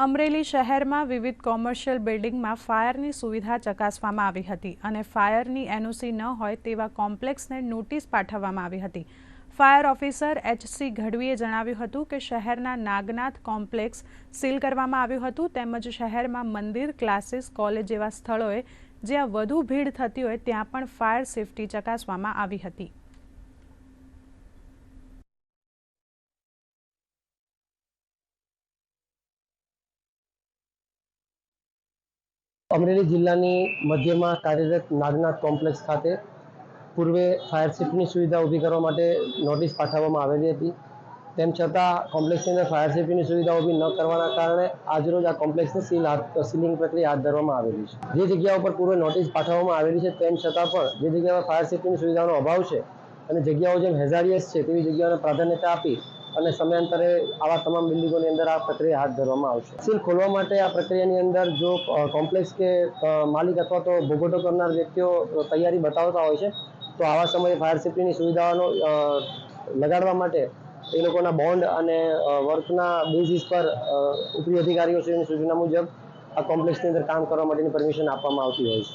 અમરેલી શહેરમાં વિવિધ કોમર્શિયલ બિલ્ડિંગમાં ફાયરની સુવિધા ચકાસવામાં આવી હતી અને ફાયરની એનઓસી ન હોય તેવા કોમ્પ્લેક્સને નોટિસ પાઠવવામાં આવી હતી. ફાયર ઓફિસર એચસી ગઢવીએ જણાવ્યું હતું કે શહેરના નાગનાથ કોમ્પ્લેક્સ સીલ કરવામાં આવ્યું હતું તેમજ શહેરમાં મંદિર, ક્લાસીસ, કોલેજ જેવા સ્થળોએ જ્યાં વધુ ભીડ થતી હોય ત્યાં પણ ફાયર સેફટી ચકાસવામાં આવી હતી. અમરેલી જિલ્લાની મધ્યમાં કાર્યરત નાગનાથ કોમ્પ્લેક્સ ખાતે પૂર્વે ફાયર સેફ્ટીની સુવિધા ઊભી કરવા માટે નોટિસ પાઠવવામાં આવેલી હતી. તેમ છતાં, કોમ્પ્લેક્સની અંદર ફાયર સેફ્ટીની સુવિધા ઊભી ન કરવાના કારણે આજરોજ આ કોમ્પ્લેક્સને સીલ સીલિંગ પ્રક્રિયા હાથ ધરવામાં આવેલી છે. જે જગ્યા ઉપર પૂર્વે નોટિસ પાઠવવામાં આવેલી છે, તેમ છતાં પણ જે જગ્યા ફાયર સેફ્ટીની સુવિધાનો અભાવ છે અને જગ્યાઓ જેમ હેઝારિયસ છે, તેવી જગ્યાઓને પ્રાધાન્યતા આપી અને સમયાંતરે આવા તમામ બિલ્ડિંગોની અંદર આ પ્રક્રિયા હાથ ધરવામાં આવશે. સીલ ખોલવા માટે આ પ્રક્રિયાની અંદર જો કોમ્પ્લેક્સ કે માલિક અથવા તો ભોગવટો કરનાર વ્યક્તિઓ તૈયારી બતાવતા હોય છે, તો આવા સમયે ફાયર સેફ્ટીની સુવિધાઓનો લગાડવા માટે એ લોકોના બોન્ડ અને વર્કના બેઝિસ પર ઉપરી અધિકારીઓ સૂચના મુજબ આ કોમ્પ્લેક્સની અંદર કામ કરવા માટેની પરમિશન આપવામાં આવતી હોય છે.